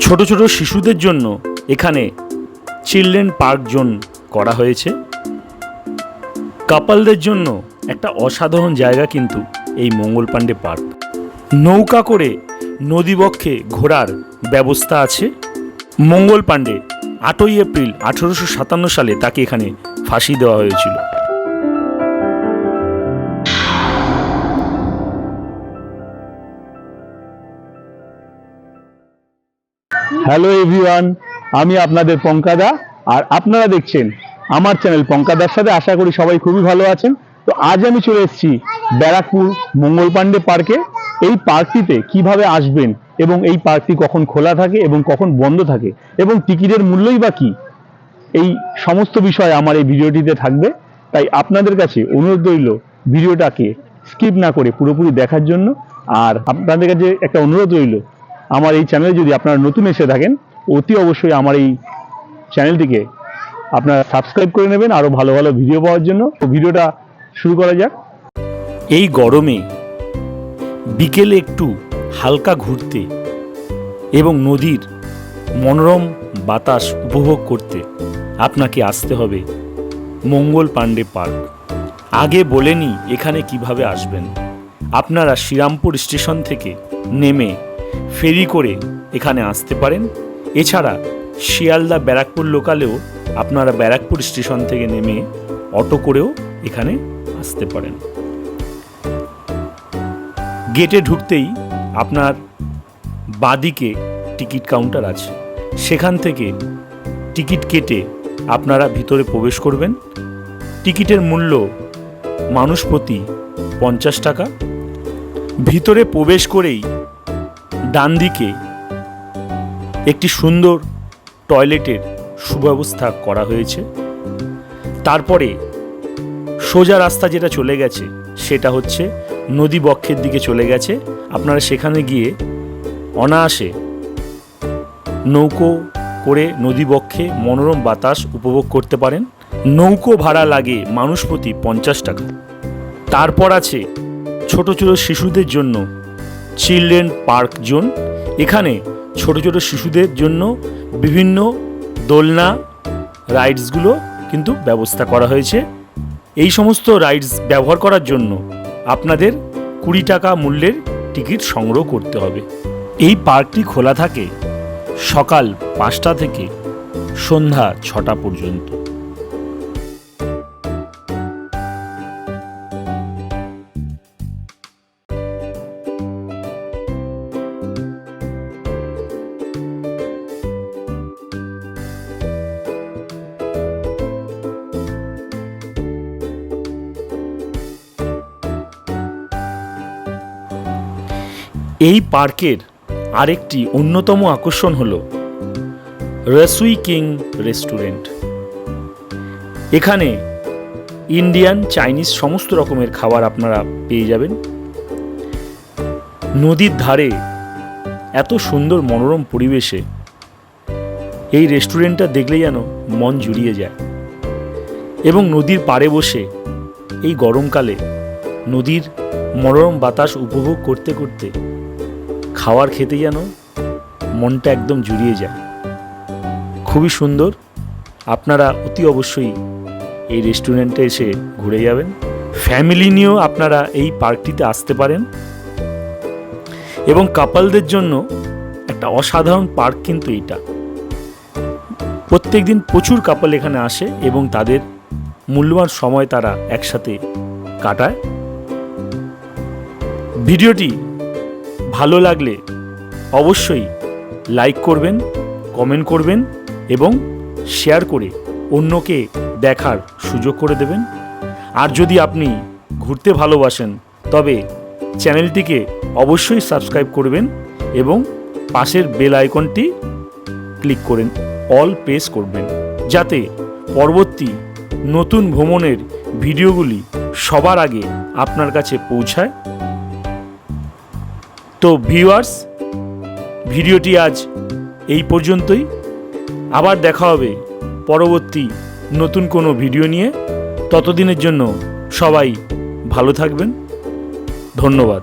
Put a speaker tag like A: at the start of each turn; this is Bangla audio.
A: ছোট ছোট শিশুদের জন্য এখানে চিলড্রেন পার্ক জোন করা হয়েছে। কাপালদের জন্য একটা অসাধারণ জায়গা কিন্তু এই মঙ্গল পাণ্ডে পার্ক। নৌকা করে নদীবক্ষে ঘোরার ব্যবস্থা আছে। মঙ্গল পাণ্ডে আটই এপ্রিল আঠেরোশো সাতান্ন সালে তাকে এখানে ফাঁসি দেওয়া হয়েছিল।
B: হ্যালো এভরিওয়ান, আমি আপনাদের পঙ্কাদা, আর আপনারা দেখছেন আমার চ্যানেল পঙ্কাদার সাথে আশা করি সবাই খুবই ভালো আছেন। তো আজ আমি চলে এসেছি ব্যারাকপুর মঙ্গল পাণ্ডে পার্কে। এই পার্কটিতে কীভাবে আসবেন এবং এই পার্কটি কখন খোলা থাকে এবং কখন বন্ধ থাকে এবং টিকিটের মূল্যই বা কি, এই সমস্ত বিষয় আমার এই ভিডিওটিতে থাকবে। তাই আপনাদের কাছে অনুরোধ রইল ভিডিওটাকে স্কিপ না করে পুরোপুরি দেখার জন্য। আর আপনাদের কাছে একটা অনুরোধ রইল আমার এই চ্যানেলে যদি আপনারা নতুন এসে থাকেন, অতি অবশ্যই আমার এই চ্যানেলটিকে আপনারা সাবস্ক্রাইব করে নেবেন আরও ভালো ভালো ভিডিও পাওয়ার জন্য। ভিডিওটা শুরু করা যাক।
A: এই গরমে বিকেলে একটু হালকা ঘুরতে এবং নদীর মনোরম বাতাস উপভোগ করতে আপনাকে আসতে হবে মঙ্গল পাণ্ডে পার্ক। আগে বলেনি এখানে কীভাবে আসবেন। আপনারা শ্রীরামপুর স্টেশন থেকে নেমে ফেরি করে এখানে আসতে পারেন। এছাড়া শিয়ালদা ব্যারাকপুর লোকালেও আপনারা ব্যারাকপুর স্টেশন থেকে নেমে অটো করেও এখানে আসতে পারেন। গেটে ঢুকতেই আপনার বাদিকে টিকিট কাউন্টার আছে। সেখান থেকে টিকিট কেটে আপনারা ভিতরে প্রবেশ করবেন। টিকিটের মূল্য মানুষ প্রতি পঞ্চাশ টাকা। ভিতরে প্রবেশ করেই ডান দিকে একটি সুন্দর টয়লেটের সুব্যবস্থা করা হয়েছে। তারপরে সোজা রাস্তা যেটা চলে গেছে, সেটা হচ্ছে নদী বক্ষের দিকে চলে গেছে। আপনারা সেখানে গিয়ে অনায়াসে নৌকো করে নদী বক্ষে মনোরম বাতাস উপভোগ করতে পারেন। নৌকো ভাড়া লাগে মানুষ প্রতি পঞ্চাশ টাকা। তারপর আছে ছোট ছোট শিশুদের জন্য চিলড্রেন পার্ক জোন। এখানে ছোট ছোট শিশুদের জন্য বিভিন্ন দোলনা, রাইডসগুলো কিন্তু ব্যবস্থা করা হয়েছে। এই সমস্ত রাইডস ব্যবহার করার জন্য আপনাদের কুড়ি টাকা মূল্যের টিকিট সংগ্রহ করতে হবে। এই পার্কটি খোলা থাকে সকাল পাঁচটা থেকে সন্ধ্যা ছটা পর্যন্ত। এই পার্কের আরেকটি অন্যতম আকর্ষণ হল রসুই কিং রেস্টুরেন্ট। এখানে ইন্ডিয়ান চাইনিজ সমস্ত রকমের খাবার আপনারা পেয়ে যাবেন। নদীর ধারে এত সুন্দর মনোরম পরিবেশে এই রেস্টুরেন্টটা দেখলে যেন মন জুড়িয়ে যায় এবং নদীর পাড়ে বসে এই গরমকালে নদীর মনোরম বাতাস উপভোগ করতে করতে খাওয়ার খেতে যেন মনটা একদম জুড়িয়ে যায়। খুবই সুন্দর। আপনারা অতি অবশ্যই এই রেস্টুরেন্টে এসে ঘুরে যাবেন। ফ্যামিলি নিয়েও আপনারা এই পার্কটিতে আসতে পারেন। এবং কাপালদের জন্য একটা অসাধারণ পার্ক কিন্তু এটা প্রত্যেক দিন প্রচুর কাপাল এখানে আসে এবং তাদের মূল্যবান সময় তারা একসাথে কাটায়। ভিডিওটি ভালো লাগলে অবশ্যই লাইক করবেন কমেন্ট করবেন এবং শেয়ার করে অন্যকে দেখার সুযোগ করে দেবেন। আর যদি আপনি ঘুরতে ভালোবাসেন, তবে চ্যানেলটিকে অবশ্যই সাবস্ক্রাইব করবেন এবং পাশের বেল আইকনটি ক্লিক করেন অল প্রেস করবেন, যাতে পরবর্তী নতুন ভ্রমণের ভিডিওগুলি সবার আগে আপনার কাছে পৌঁছায়। তো ভিউয়ার্স ভিডিওটি আজ এই পর্যন্তই। আবার দেখা হবে পরবর্তী নতুন কোনো ভিডিও নিয়ে। ততদিনের জন্য সবাই ভালো থাকবেন। ধন্যবাদ।